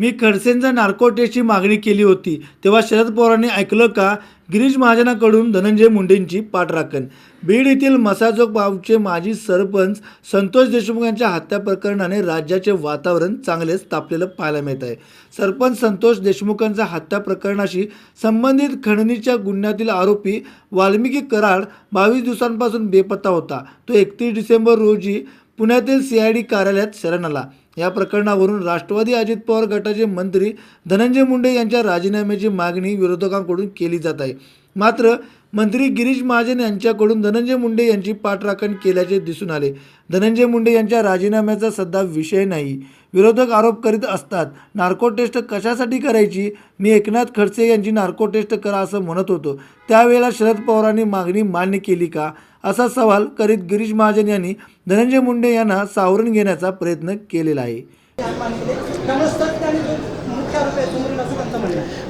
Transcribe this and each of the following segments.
मी खडसेंचा narco टेस्टची मागणी केली होती तेव्हा शरद पवारांनी ऐकलं का गिरीश महाजनाकडून धनंजय मुंडेंची पाठराखण बीड येथील मसाजोग गावचे माजी सरपंच संतोष देशमुख यांच्या हत्या प्रकरणाने राज्याचे वातावरण चांगलेच तापलेलं पाहायला मिळत आहे. सरपंच संतोष देशमुखांच्या हत्या प्रकरणाशी संबंधित खंडणीच्या गुन्ह्यातील आरोपी वाल्मिकी कराड बावीस दिवसांपासून बेपत्ता होता. तो एकतीस डिसेंबर रोजी पुण्यातील सी आय डी कार्यालयात शरण आला. या प्रकरणावरून राष्ट्रवादी अजित पवार गटाचे मंत्री धनंजय मुंडे यांच्या राजीनाम्याची मागणी विरोधकांकडून केली जात आहे. मात्र मंत्री गिरीश महाजन यांच्याकडून धनंजय मुंडे यांची पाठराखण केल्याचे दिसून आले. धनंजय मुंडे यांच्या राजीनाम्याचा सध्या विषय नाही. विरोधक आरोप करीत असतात नार्को टेस्ट कशासाठी करायची? मी एकनाथ खडसे यांची नार्को टेस्ट करा असं म्हणत होतो. त्यावेळेला शरद पवारांनी मागणी मान्य केली का? असा सवाल करीत गिरीश महाजन यांनी धनंजय मुंडे यांना सावरून घेण्याचा प्रयत्न केलेला आहे.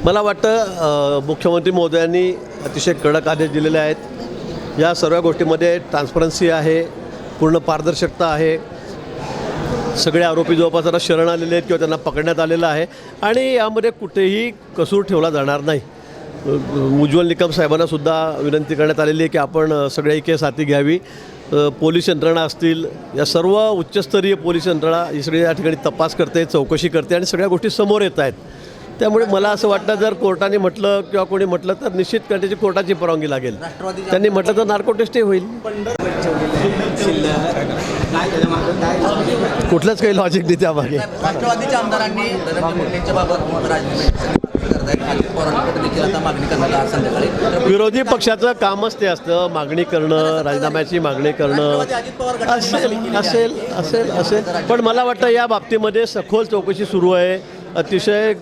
मला वाटतं मुख्यमंत्री महोदयांनी अतिशय कडक आदेश दिलेले आहेत. या सर्व गोष्टीमध्ये ट्रान्सपरन्सी आहे पूर्ण पारदर्शकता आहे. सगळे आरोपी जवळपास शरण आलेले आहेत किंवा त्यांना पकडण्यात आलेलं आहे. आणि यामध्ये कुठेही कसूर ठेवला जाणार नाही. उज्ज्वल निकम साहेबांना सुद्धा विनंती करण्यात आलेली आहे की आपण अ, सगळ्या केस हाती घ्यावी. पोलीस यंत्रणा असतील या सर्व उच्चस्तरीय पोलीस यंत्रणा ही सगळी या ठिकाणी तपास करते चौकशी करते आणि सगळ्या गोष्टी समोर येत आहेत. त्यामुळे मला असं वाटतं जर कोर्टाने म्हटलं किंवा कोणी म्हटलं तर निश्चित त्याची कोर्टाची परवानगी लागेल. त्यांनी म्हटलं तर नार्को टेस्टही होईल. कुठलंच काही लॉजिक नाही त्यामागे. राष्ट्रवादीच्या आमदारांनी विरोधी पक्षाचं कामच ते असतं मागणी करणं राजीनाम्याची मागणी करणं. असेल असेल असेल असेल. पण मला वाटतं या बाबतीमध्ये सखोल चौकशी सुरू आहे. अतिशय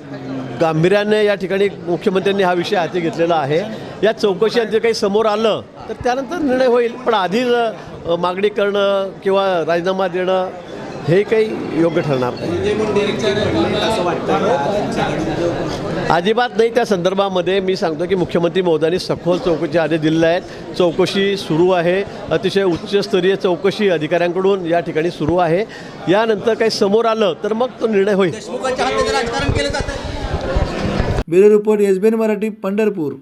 गांभीर्याने या ठिकाणी मुख्यमंत्र्यांनी हा विषय हाती घेतलेला आहे. या चौकशी जर काही समोर आलं तर त्यानंतर निर्णय होईल. पण आधी मागणी करणं किंवा राजीनामा देणं हे काही योग्य ठरणार नाही. अजिबात नाही त्या संदर्भामध्ये मी सांगतो की मुख्यमंत्री महोदयांनी सखोल चौकशी आदेश दिलेले आहेत चौकशी सुरू आहे. अतिशय उच्चस्तरीय चौकशी अधिकाऱ्यांकडून या ठिकाणी सुरू आहे. यानंतर काही समोर आलं तर मग तो निर्णय होईल. देशमुखांच्या हत्येचं राजकारण केलं जातं bureau report S Marathi Pandharpur.